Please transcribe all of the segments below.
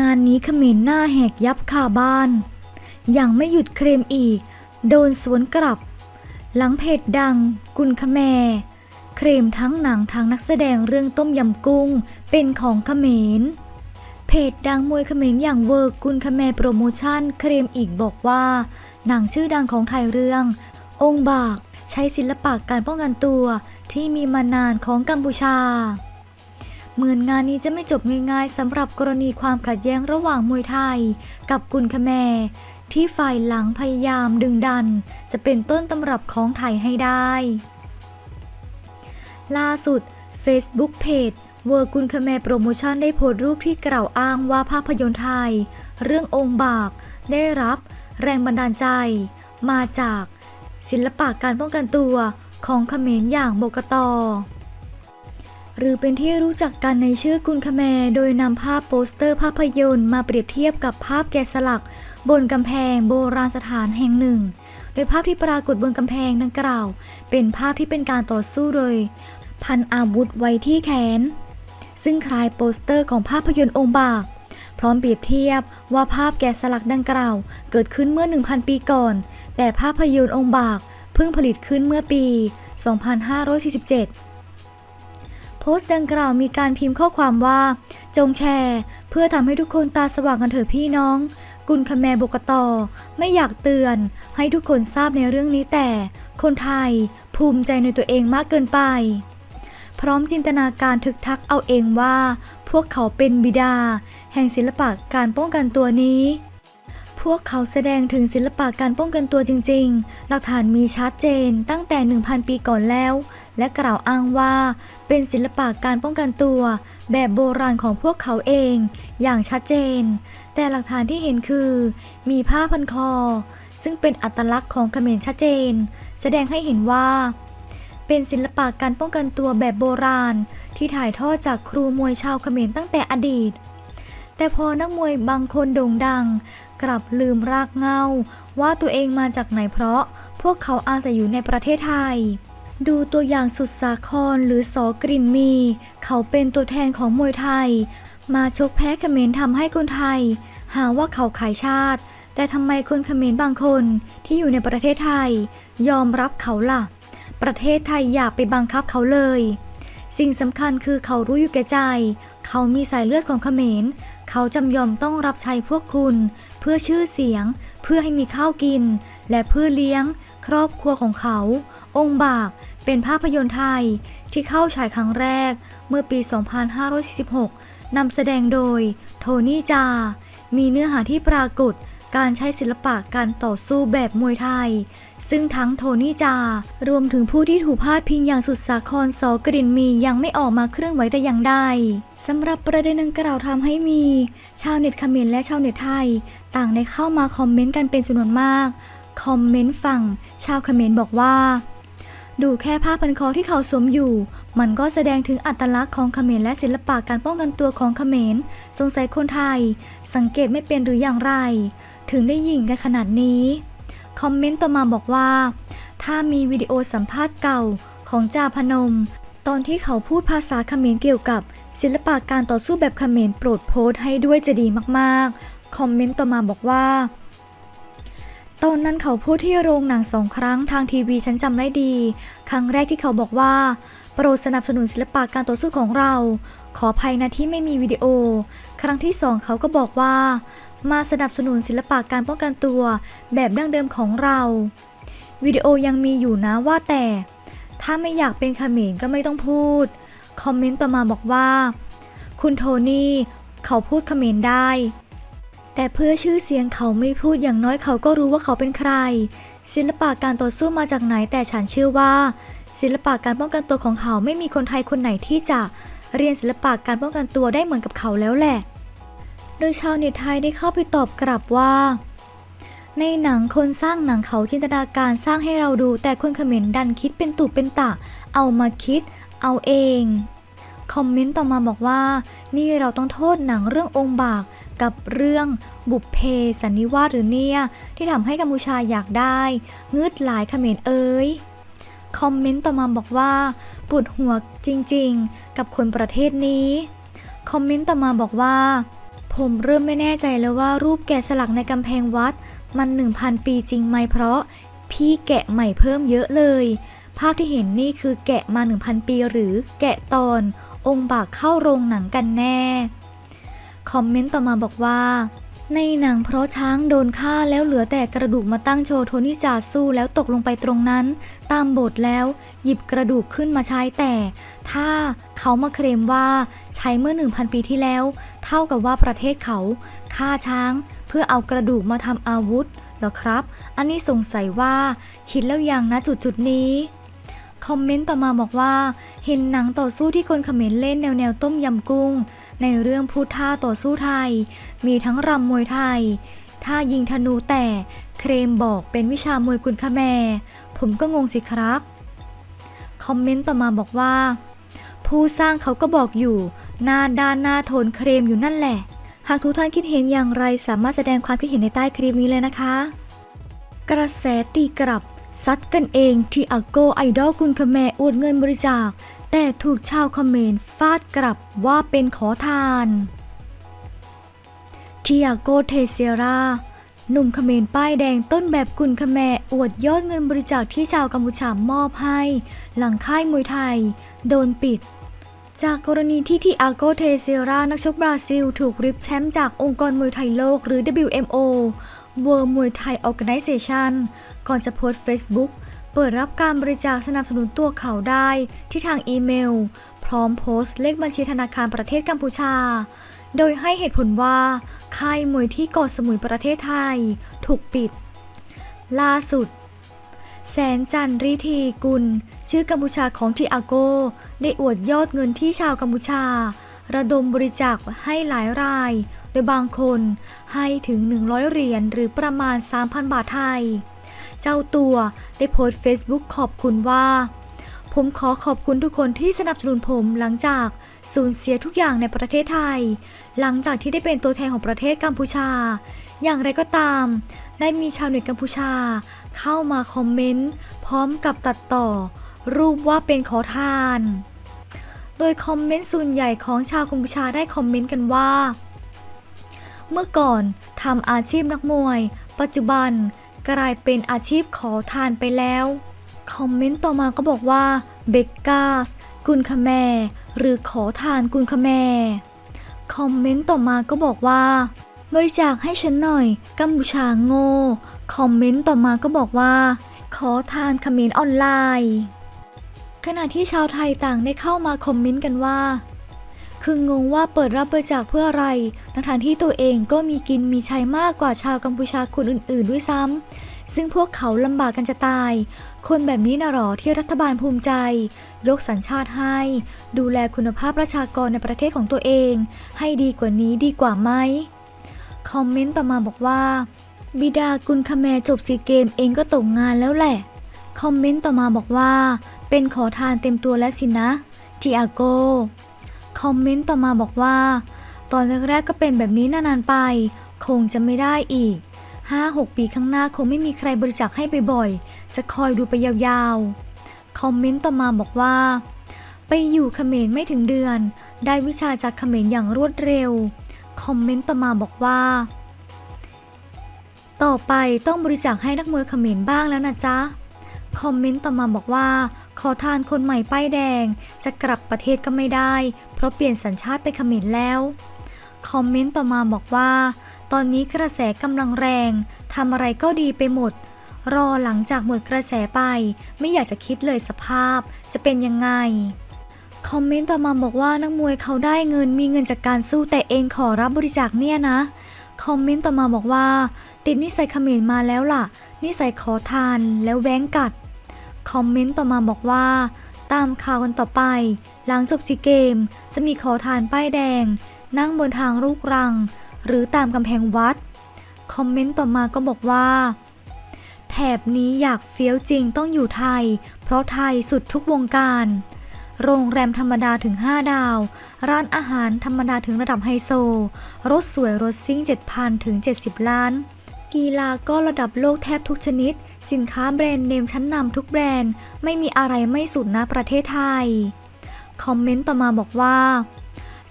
งานนี้เขมรหน้าแหกยับคาบ้านยังไม่หยุดเคลมอีก โดนสวนกลับ หลังเพจดัง กุนคแมเคลมทั้งหนังทั้งนักแสดงเรื่องต้มยำกุ้งเป็นของเขมรเพจดังมวยเขมรอย่างเวิร์กกุนคแมโปรโมชั่นเคลมอีกบอกว่า หนังชื่อดังของไทยเรื่อง องค์บาก ใช้ศิลปะการป้องกันตัวที่มีมานานของกัมพูชา เหมือนงานนี้จะไม่จบง่ายๆสำหรับกรณีความขัดแย้งระหว่างมวยไทย กับกุนคแมที่ฝ่ายหลังพยายามดึงดัน จะเป็นต้นตำรับของไทยให้ได้ ล่าสุด Facebook Page เวอร์กุนคแมโปรโมชั่นได้โพสต์รูปที่กล่าวอ้างว่าภาพยนตร์ไทย เรื่ององค์บาก ได้รับ แรงบันดาลใจ มาจาก ศิลปะการป้องกันตัวของเขมรอย่างโบกตอ หรือเป็นที่รู้จักกันในชื่อกุนคแมโดยนำภาพโปสเตอร์ภาพยนตร์มาเปรียบเทียบกับภาพแกะสลัก บนกำแพงโบราณสถานแห่งหนึ่ง โดยภาพที่ปรากฏบนกำแพงดังกล่าว เป็นภาพที่เป็นการต่อสู้โดย พันอาวุธไว้ที่แขน ซึ่งคล้ายโปสเตอร์ของภาพยนตร์องค์บากพร้อมเปรียบเทียบว่าภาพแกะสลักดังกล่าว เกิดขึ้นเมื่อ 1,000 ปีก่อน แต่ภาพยนตร์องค์บากเพิ่งผลิตขึ้นเมื่อปี 2547 โพสต์ดังกล่าวมีการพิมพ์ข้อความว่า จงแชร์ เพื่อทำให้ทุกคนตาสว่างกันเถอะพี่น้อง กุลคแมบกตอไม่อยากเตือน ให้ทุกคนทราบในเรื่องนี้แต่ คนไทย ภูมิใจในตัวเองมากเกินไป พร้อมจินตนาการทึกทักเอาเองว่า พวกเขาเป็นบิดา แห่งศิลปะการป้องกันตัวนี้พวกเขาแสดงถึงศิลปะการป้องกันตัวจริง ๆ หลักฐานมีชัดเจนตั้งแต่ 1,000 ปีก่อนแล้วและกล่าวอ้างว่าเป็นศิลปะการป้องกันตัว แบบโบราณของพวกเขาเองอย่างชัดเจน แต่หลักฐานที่เห็นคือ มีผ้าพันคอ ซึ่งเป็นอัตลักษณ์ของเขมรชัดเจน แสดงให้เห็นว่า เป็นศิลปะการป้องกันตัวแบบโบราณ ที่ถ่ายทอดจากครูมวยชาวเขมรตั้งแต่อดีต แต่พอนักมวยบางคนโด่งดัง กลับลืมรากเงาว่าตัวเองมาจากไหนเพราะพวกเขาอาศัยอยู่ในประเทศไทย ดูตัวอย่างสุดสาครหรือสอกลิ่นมี เขาเป็นตัวแทนของมวยไทย มาชกแพ้เขมรทำให้คนไทย หาว่าเขาขายชาติ แต่ทำไมคนเขมรบางคนที่อยู่ในประเทศไทย ยอมรับเขาล่ะ ประเทศไทยอย่าไปบังคับเขาเลย สิ่งสำคัญคือเขารู้อยู่แก่ใจ เขามีสายเลือดของเขมร เขาจำยอมต้องรับใช้พวกคุณ เพื่อชื่อเสียง เพื่อให้มีข้าวกิน และเพื่อเลี้ยง ครอบครัวของเขา องค์บาก เป็นภาพยนตร์ไทยที่เข้าฉายครั้งแรกเมื่อปี 2546 นำแสดงโดยโทนี่จา มีเนื้อหาที่ปรากฏการใช้ศิลปะการต่อสู้แบบมวยไทย ซึ่งทั้งโทนี่จา รวมถึงผู้ที่ถูกพาดพิงอย่างสุดสาครสอกรินมียังไม่ออกมาเคลื่อนไหวแต่อย่างใดสำหรับประเด็นดังกล่าวทำให้มี ชาวเน็ตเขมรและชาวเน็ตไทย ต่างได้เข้ามาคอมเมนต์กันเป็นจำนวนมาก คอมเมนต์ฝั่งชาวเขมรบอกว่า ดูแค่ผ้าพันคอที่เขาสวมอยู่ มันก็แสดงถึงอัตลักษณ์ของเขมรและศิลปะการป้องกันตัวของเขมร สงสัยคนไทย สังเกตไม่เป็นหรืออย่างไร ถึงได้ยิงกันขนาดนี้ คอมเมนต์ต่อมาบอกว่า ถ้ามีวิดีโอสัมภาษณ์เก่าของจ่าพนม ตอนที่เขาพูดภาษาเขมรเกี่ยวกับ ศิลปะการต่อสู้แบบเขมรโปรดโพสต์ให้ด้วยจะดีมากๆ คอมเมนต์ต่อมาบอกว่า ตอนนั้นเขาพูดที่โรงหนังสองครั้งทางทีวีฉันจำได้ดี ครั้งแรกที่เขาบอกว่า โปรดสนับสนุนศิลปะการต่อสู้ของเรา ขออภัยนะที่ไม่มีวิดีโอ ครั้งที่สองเขาก็บอกว่า มาสนับสนุนศิลปะการป้องกันตัว แบบดั้งเดิมของเรา วิดีโอยังมีอยู่นะว่าแต่ ถ้าไม่อยากเป็นขมรก็ไม่ต้องพูด คอมเมนต์ต่อมาบอกว่า คุณโทนี่เขาพูดขมรได้ แต่เพื่อชื่อเสียงเขาไม่พูดอย่างน้อยเขาก็รู้ว่าเขาเป็นใคร ศิลปะการต่อสู้มาจากไหนแต่ฉันเชื่อว่า ศิลปะการป้องกันตัวของเขาไม่มีคนไทยคนไหนที่จะเรียนศิลปะการป้องกันตัวได้เหมือนกับเขาแล้วแหละ โดยชาวเน็ตไทยได้เข้าไปตอบกลับว่า ในหนังคนสร้างหนังเขาจินตนาการสร้างให้เราดู แต่คนเขมรดันคิดเป็นตุเป็นตะ เอามาคิด เอาเองคอมเมนต์ต่อมาบอกว่า นี่เราต้องโทษหนังเรื่ององค์บาก กับเรื่องบุพเพสันนิวาสหรือเนี่ย ที่ทำให้กัมพูชาอยากได้งืดหลายเขมรเอ้ยคอมเมนต์ต่อมาบอกว่าปวดหัวจริงๆ กับคนประเทศนี้ คอมเมนต์ต่อมาบอกว่า ผมเริ่มไม่แน่ใจแล้วว่ารูปแกะสลักในกำแพงวัด มัน 1,000 ปีจริงไหมเพราะ พี่แกะใหม่เพิ่มเยอะเลย ภาพที่เห็นนี่คือแกะมา 1,000 ปีหรือแกะตอน องค์บากเข้าโรงหนังกันแน่ คอมเมนต์ต่อมาบอกว่า ในหนังเพราะช้างโดนฆ่าแล้วเหลือแต่กระดูกมาตั้งโชว์โทนี่จาสู้แล้วตกลงไปตรงนั้น ตามบทแล้วหยิบกระดูกขึ้นมาใช้แต่ ถ้าเขามาเคลมว่าใช้เมื่อ 1,000 ปีที่แล้ว เท่ากับว่าประเทศเขาฆ่าช้างเพื่อเอากระดูกมาทำอาวุธหรอครับ อันนี้สงสัยว่าคิดแล้วยังนะจุดจุดนี้ คอมเมนต์ต่อมาบอกว่า เห็นหนังต่อสู้ที่คนเขมรเล่นแนวแนวต้มยำกุ้ง ในเรื่องพูดท่าต่อสู้ไทย มีทั้งรำมวยไทยท่ายิงธนูแต่เครมบอกเป็นวิชามวยกุนคแมผมก็งงสิครับ คอมเมนต์ต่อมาบอกว่า ผู้สร้างเขาก็บอกอยู่ หน้าด้านหน้าโทนเครมอยู่นั่นแหละ หากทุกท่านคิดเห็นอย่างไรสามารถแสดงความคิดเห็นในใต้คลิปนี้เลยนะคะ กระแสตีกลับ ซัดกันเองที่อาโกไอดอลคุณคแมอวดเงินบริจาค แต่ถูกชาวคอมเมนต์ฟาดกลับว่าเป็นขอทานทิอาโกเทเซราหนุ่มเขมรป้ายแดงต้นแบบกุนคแมอวดยอดเงินบริจาคที่ชาวกัมพูชามอบให้ หลังค่ายมวยไทย โดนปิด จากกรณีที่ทิอาโกเทเซรานักชกบราซิล ถูกริบแชมป์จากองค์กรมวยไทยโลกหรือ WMO World Muay Thai Organization ก่อนจะโพสต์ Facebook เปิดรับการบริจาคสนับสนุนตัวเขาได้ที่ทางอีเมล พร้อมโพสต์เลขบัญชีธนาคารประเทศกัมพูชา โดยให้เหตุผลว่า ค่ายมวยที่เกาะสมุยประเทศไทย ถูกปิด ล่าสุด แสนจันริธีกุล ชื่อกัมพูชาของทีอาโก ได้อวดยอดเงินที่ชาวกัมพูชา ระดมบริจาคให้หลายราย โดยบางคนให้ถึง 100 เหรียญหรือประมาณ 3,000 บาทไทย เจ้าตัวได้โพสต์ Facebook ขอบคุณว่า ผมขอขอบคุณทุกคนที่สนับสนุนผมหลังจากสูญเสียทุกอย่างในประเทศไทย หลังจากที่ได้เป็นตัวแทนของประเทศกัมพูชา อย่างไรก็ตาม ได้มีชาวเน็ตกัมพูชา เข้ามาคอมเมนต์พร้อมกับตัดต่อ รูปว่าเป็นขอทาน โดยคอมเมนต์ส่วนใหญ่ของชาวกัมพูชาได้คอมเมนต์กันว่า เมื่อก่อนทำอาชีพนักมวย ปัจจุบันกลายเป็นอาชีพขอทานไปแล้ว คอมเมนต์ต่อมาก็บอกว่าเบกกาสกุนคแมหรือขอทานกุนคแมคอมเมนต์ต่อมาก็บอกว่า บริจาคให้ฉันหน่อย กัมพูชาโง่ คอมเมนต์ต่อมาก็บอกว่า ขอทานคอมเมนออนไลน์ ขณะที่ชาวไทยต่างได้เข้ามาคอมเมนต์กันว่า คืองงว่าเปิดรับบริจาคเพื่ออะไรทั้งทางที่ตัวเองก็มีกินมีใช้มากกว่าชาวกัมพูชาคนอื่น ๆ ด้วยซ้ำ ซึ่งพวกเขาลำบากกันจะตาย คนแบบนี้น่ะหรอที่รัฐบาลภูมิใจ ยกสัญชาติให้ ดูแลคุณภาพประชากรในประเทศของตัวเอง ให้ดีกว่านี้ดีกว่าไหม คอมเมนต์ต่อมาบอกว่า บิดากุลคแมจบซีเกมเองก็ตกงานแล้วแหละ คอมเมนต์ต่อมาบอกว่า เป็นขอทานเต็มตัวแล้วสินะจิอาโกคอมเมนต์ต่อมาบอกว่า ตอนแรกๆก็เป็นแบบนี้นานๆไป คงจะไม่ได้อีก 5-6 ปีข้างหน้าคงไม่มีใครบริจาคให้บ่อยๆ จะคอยดูไปยาวๆ คอมเมนต์ต่อมาบอกว่า ไปอยู่เขมรไม่ถึงเดือน ได้วิชาจากเขมรอย่างรวดเร็ว คอมเมนต์ต่อมาบอกว่า ต่อไปต้องบริจาคให้นักมวยเขมรบ้างแล้วนะจ๊ะ คอมเมนต์ต่อมาบอกว่า ขอทานคนใหม่ป้ายแดง จะกลับประเทศก็ไม่ได้ เพราะเปลี่ยนสัญชาติไปเขมรแล้ว คอมเมนต์ต่อมาบอกว่า ตอนนี้กระแสกำลังแรงทำอะไรก็ดีไปหมด รอหลังจากหมดกระแสไป ไม่อยากจะคิดเลยสภาพ จะเป็นยังไง คอมเมนต์ต่อมาบอกว่านักมวยเขาได้เงินมีเงินจากการสู้แต่เองขอรับบริจาคเนี่ยนะ คอมเมนต์ต่อมาบอกว่า ติดนิสัยเขมรมาแล้วล่ะ นิสัยขอทานแล้วแว้งกัด คอมเมนต์ต่อมาบอกว่า ตามข่าวกันต่อไป หลังจบซีเกม จะมีขอทานป้ายแดง นั่งบนทางลูกรัง หรือตามกำแพงวัด คอมเมนต์ต่อมาก็บอกว่า แถบนี้อยากเฟี้ยวจริงต้องอยู่ไทย เพราะไทยสุดทุกวงการ โรงแรมธรรมดาถึง 5 ดาว ร้านอาหารธรรมดาถึงระดับไฮโซ รถสวยรถซิ่ง 7,000 ถึง 70 ล้าน กีฬาก็ระดับโลกแทบทุกชนิด สินค้าแบรนด์เนมชั้นนำทุกแบรนด์ ไม่มีอะไรไม่สุดนะประเทศไทย คอมเมนต์ต่อมาบอกว่า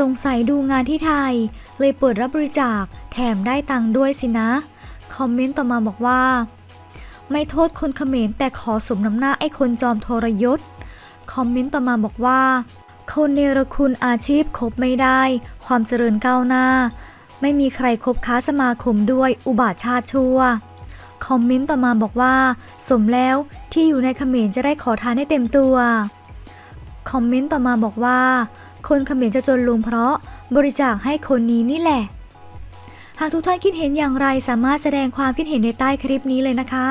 สงสัยดูงานที่ไทย เลยเปิดรับบริจาค แถมได้ตังค์ด้วยสินะ คอมเมนต์ต่อมาบอกว่าไม่โทษคนเขมรแต่ขอสมน้ำหน้าไอ้คนจอมทรยศ คอมเมนต์ต่อมาบอกว่า คนเนรคุณอาชีพคบไม่ได้ ความเจริญก้าวหน้า ไม่มีใครคบค้าสมาคมด้วยอุบาทชาติชั่ว คอมเมนต์ต่อมาบอกว่า สมแล้วที่อยู่ในเขมรจะได้ขอทานให้เต็มตัว คอมเมนต์ต่อมาบอกว่า คนเขมรจะจนลงเพราะบริจาคให้คนนี้นี่แหละ หากทุกท่านคิดเห็นอย่างไรสามารถแสดงความคิดเห็นในใต้คลิปนี้เลยนะคะ